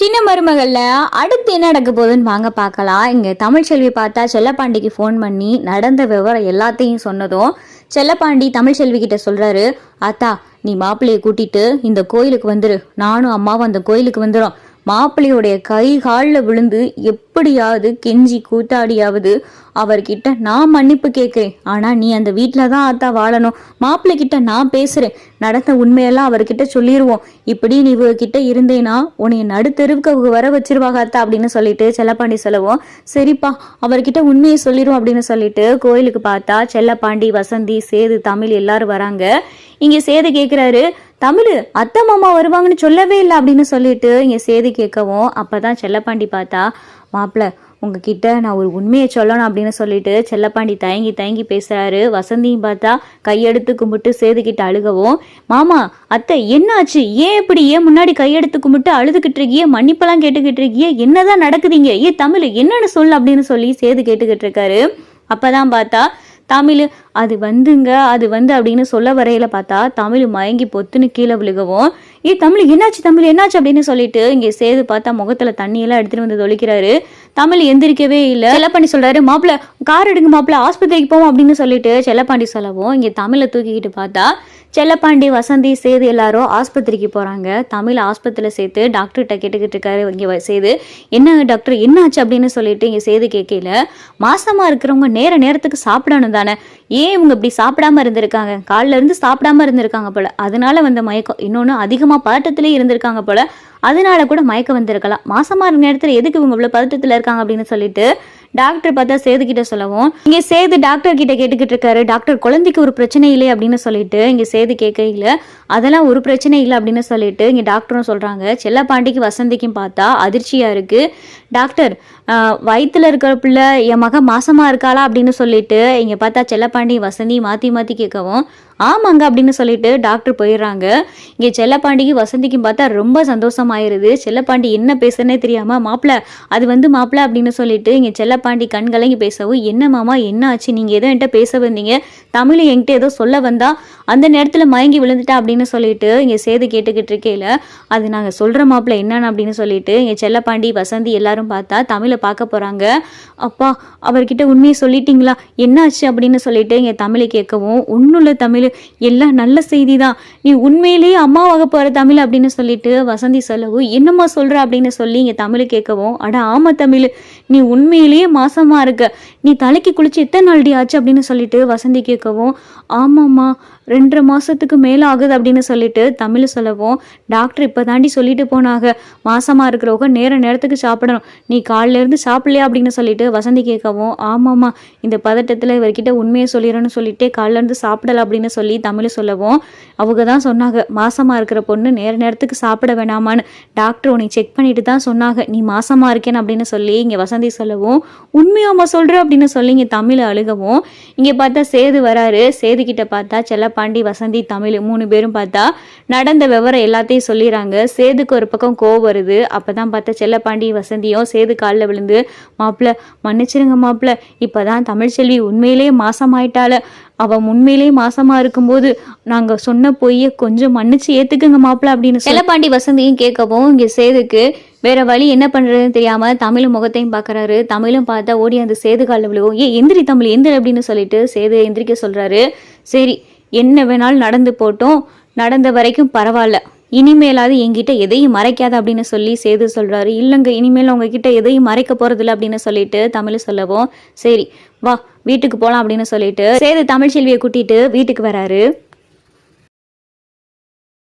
சின்ன மருமகள்ல அடுத்து என்ன நடக்க போகுதுன்னு வாங்க பார்க்கலாம். இங்க தமிழ்ச்செல்வி பார்த்தா செல்லப்பாண்டிக்கு ஃபோன் பண்ணி நடந்த விவரம் எல்லாத்தையும் சொன்னதும் செல்லப்பாண்டி தமிழ்ச்செல்வி கிட்ட சொல்றாரு அத்தா நீ மாப்பிள்ளையை கூட்டிட்டு இந்த கோயிலுக்கு வந்துரு. நானும் அம்மாவும் அந்த கோயிலுக்கு வந்துடும் மாப்பிள்ளையுடைய கை காலில் விழுந்து எப் எப்படியாவது கெஞ்சி கூத்தாடியாவது அவர்கிட்ட நான் மன்னிப்பு கேட்குறேன். ஆனால் நீ அந்த வீட்டில் தான் ஆத்தா வாழணும். மாப்பிள்ளை கிட்ட நான் பேசுகிறேன் நடந்த உண்மையெல்லாம் அவர்கிட்ட சொல்லிடுவோம் இப்படி நீ இவகிட்ட இருந்தேன்னா உன்னை நடுத்தெருவுக்கு அவங்க வர வச்சிருவாங்க அத்தா அப்படின்னு சொல்லிட்டு செல்லப்பாண்டி சொல்லவும். சரிப்பா அவர்கிட்ட உண்மையை சொல்லிடுவோம் அப்படின்னு சொல்லிட்டு கோயிலுக்கு பார்த்தா செல்லப்பாண்டி வசந்தி சேது தமிழ் எல்லாரும் வராங்க. இங்கே சேது கேட்குறாரு தமிழ் அத்தை மாமா வருவாங்கன்னு சொல்லவே இல்லை அப்படின்னு சொல்லிட்டு இங்கே சேது கேட்கவும் அப்பதான் செல்லப்பாண்டி பார்த்தா மாப்பிள்ள உங்ககிட்ட நான் ஒரு உண்மையை சொல்லணும் அப்படின்னு சொல்லிட்டு செல்லப்பாண்டி தயங்கி தயங்கி பேசுறாரு. வசந்தியும் பார்த்தா கையெடுத்து கும்பிட்டு சேதுக்கிட்ட அழுகவும் மாமா அத்தை என்னாச்சு? ஏன் இப்படி ஏன் முன்னாடி கையெடுத்து கும்பிட்டு அழுதுகிட்டு இருக்கியே? மன்னிப்பெல்லாம் கேட்டுக்கிட்டு இருக்கியே? என்னதான் நடக்குதுங்க ஏ தமிழ் என்னன்னு சொல்லு அப்படின்னு சொல்லி சேது கேட்டுக்கிட்டு இருக்காரு. அப்பதான் பார்த்தா தமிழ் அது வந்துங்க அது வந்து அப்படின்னு சொல்ல வரையில பார்த்தா தமிழ் மயங்கி பொத்துன்னு கீழே விழுகவும் ஏ தமிழ் என்னாச்சு தமிழ் என்னாச்சு அப்படின்னு சொல்லிட்டு இங்கே சேது பார்த்தா முகத்துல தண்ணியெல்லாம் எடுத்துட்டு வந்து தொழிக்கிறாரு தமிழ் எந்திரிக்கவே இல்லை. செல்லப்பாண்டி சொல்றாரு மாப்பிள்ள கார் எடுங்க மாப்பிள்ள ஆஸ்பத்திரிக்கு போவோம் அப்படின்னு சொல்லிட்டு செல்லப்பாண்டி சொல்லவும் இங்கே தமிழை தூக்கிக்கிட்டு பார்த்தா செல்லப்பாண்டி வசந்தி சேது எல்லாரும் ஆஸ்பத்திரிக்கு போறாங்க. தமிழ் ஆஸ்பத்திரியில் சேர்த்து டாக்டர்கிட்ட கேட்டுக்கிட்டு இருக்காரு. இங்கே சேது என்ன டாக்டர் என்னாச்சு அப்படின்னு சொல்லிட்டு இங்கே சேது கேட்கல மாசமா இருக்கிறவங்க நேர நேரத்துக்கு சாப்பிடணும் தானே. ஏன் இவங்க இப்படி சாப்பிடாம இருந்திருக்காங்க? காலைல இருந்து சாப்பிடாம இருந்திருக்காங்க போல. அதனால வந்த மயக்கம் இன்னொன்று அதிகமாக பதட்டத்திலே இருந்திருக்காங்க போல. அதனால கூட மயக்கம் வந்திருக்கலாம். மாசமா இருக்க நேரத்தில் எதுக்கு இவங்க இவ்வளோ பதட்டத்தில் இருக்காங்க அப்படின்னு சொல்லிட்டு டாக்டர் பார்த்தா சேது கிட்ட சொல்லவும் இங்க சேது டாக்டர் கிட்ட கேட்டுக்கிட்டு இருக்காரு டாக்டர் குழந்தைக்கு ஒரு பிரச்சனை இல்லை அப்படின்னு சொல்லிட்டு இங்க சேது கேட்கல அதெல்லாம் ஒரு பிரச்சனை இல்லை அப்படின்னு சொல்லிட்டு இங்க டாக்டரும் சொல்றாங்க. செல்லப்பாண்டிக்கு வசந்திக்கும் பார்த்தா அதிர்ச்சியா இருக்கு. டாக்டர் வயிற்றுல இருக்கிற பிள்ளை என் மகன் மாசமா இருக்காளா? அப்படின்னு சொல்லிட்டு இங்க பார்த்தா செல்லப்பாண்டி வசந்தி மாத்தி மாத்தி கேட்கவும் ஆமாங்க அப்படின்னு சொல்லிட்டு டாக்டர் போயிடுறாங்க. இங்கே செல்லப்பாண்டிக்கு வசந்திக்கும் பார்த்தா ரொம்ப சந்தோஷமாயிருது. செல்லப்பாண்டி என்ன பேசுறனே தெரியாம மாப்பிள்ள அது வந்து மாப்பிள்ள அப்படின்னு சொல்லிட்டு இங்கே செல்லப்பாண்டி கண்கலங்கி பேசவும் என்ன மாமா என்ன ஆச்சு? நீங்கள் ஏதோ என்கிட்ட பேச வந்தீங்க? தமிழ் என்கிட்ட ஏதோ சொல்ல வந்தா அந்த நேரத்தில் மயங்கி விழுந்துட்டா அப்படின்னு சொல்லிட்டு இங்கே சேது கேட்டுக்கிட்டு இருக்கையில அது நாங்கள் சொல்கிற மாப்பிள்ள என்னன்னு அப்படின்னு சொல்லிட்டு இங்கே செல்லப்பாண்டி வசந்தி எல்லாரும் பார்த்தா தமிழை பார்க்க போகிறாங்க அப்பா அவர்கிட்ட உண்மையை சொல்லிட்டீங்களா? என்னாச்சு அப்படின்னு சொல்லிட்டு இங்கே தமிழை கேட்கவும் ஒன்றும் தமிழ் எல்லாம் நல்ல செய்தி தான் நீ உண்மையிலேயே அம்மாவாக போகிற தமிழ் அப்படின்னு சொல்லிட்டு வசந்தி சொல்லவும் என்னம்மா சொல்கிற அப்படின்னு சொல்லி இங்கே தமிழ் கேட்கவும் அட ஆமாம் தமிழ் நீ உண்மையிலேயே மாசமாக இருக்க. நீ தலைக்கு குளிச்சு எத்தனை நாள் ஆச்சு? அப்படின்னு சொல்லிட்டு வசந்தி கேட்கவும் ஆமாம்மா ரெண்டரை மாதத்துக்கு மேலே ஆகுது அப்படின்னு சொல்லிட்டு தமிழ் சொல்லவும் டாக்டர் இப்போ தாண்டி சொல்லிட்டு போனாங்க. மாசமாக இருக்கிறவங்க நேர நேரத்துக்கு சாப்பிடணும். நீ காலைல இருந்து சாப்பிடலையா அப்படின்னு சொல்லிட்டு வசந்தி கேட்கவும் ஆமாம்மா இந்த பதட்டத்தில் இவர்கிட்ட உண்மையை சொல்லிடுறேன்னு சொல்லிட்டு காலிலேருந்து இருந்து அப்படின்னு சொல்லி தமிழ் சொல்லவும் அவங்க தான் சொன்னாங்க மாசமாக இருக்கிற பொண்ணு நேர நேரத்துக்கு சாப்பிட வேணாமான்னு. டாக்டர் உன்னை செக் பண்ணிட்டு தான் சொன்னாங்க நீ மாசமாக இருக்கேன் அப்படின்னு சொல்லி இங்கே வசந்தி சொல்லவும் உண்மையாமா சொல்கிற அப்படின்னு சொல்லி இங்கே தமிழ் அழுகவும். இங்கே பார்த்தா சேது வராரு. சேது கிட்ட பார்த்தா செல்லப்பாண்டி வசந்தி தமிழ் மூணு பேரும் பார்த்தா நடந்த விவரம் எல்லாத்தையும் சொல்லிடுறாங்க. சேதுக்கு ஒரு பக்கம் கோவம் வருது. அப்போ தான் பார்த்தா செல்லப்பாண்டி வசந்தியும் சேது காலில் விழுந்து மாப்பிள்ள மன்னிச்சிருங்க மாப்பிள்ள. இப்பதான் தமிழ்ச்செல்வி உண்மையிலேயே மாசமாயிட்டால அவன் உண்மையிலேயே மாசமா இருக்கும்போது நாங்க சொன்ன பொய்ய கொஞ்சம் மன்னிச்சு ஏத்துக்குங்க மாப்பிள்ள அப்படின்னு செல்லப்பாண்டி வசந்தியும் கேட்கவும் இங்க சேதுக்கு வேற வழி என்ன பண்றதுன்னு தெரியாம தமிழ் முகத்தையும் பாக்குறாரு. தமிழும் பார்த்தா ஓடி அந்த சேது காலில் விழுவும். ஏ எந்திரி தமிழ் எந்திரி அப்படின்னு சொல்லிட்டு சேது எந்திரிக்க சொல்றாரு. சரி என்ன வேணாலும் நடந்து போட்டோம். நடந்த வரைக்கும் பரவாயில்ல. இனிமேலாவது எங்கிட்ட எதையும் மறைக்காத அப்படின்னு சொல்லி சேது சொல்றாரு. இல்லைங்க இனிமேல் உங்ககிட்ட எதையும் மறைக்க போறதில்ல அப்படின்னு சொல்லிட்டு தமிழ் சொல்லவும் சரி வா வீட்டுக்கு போகலாம் அப்படின்னு சொல்லிட்டு சேது தமிழ் செல்வியை கூட்டிட்டு வீட்டுக்கு வராரு.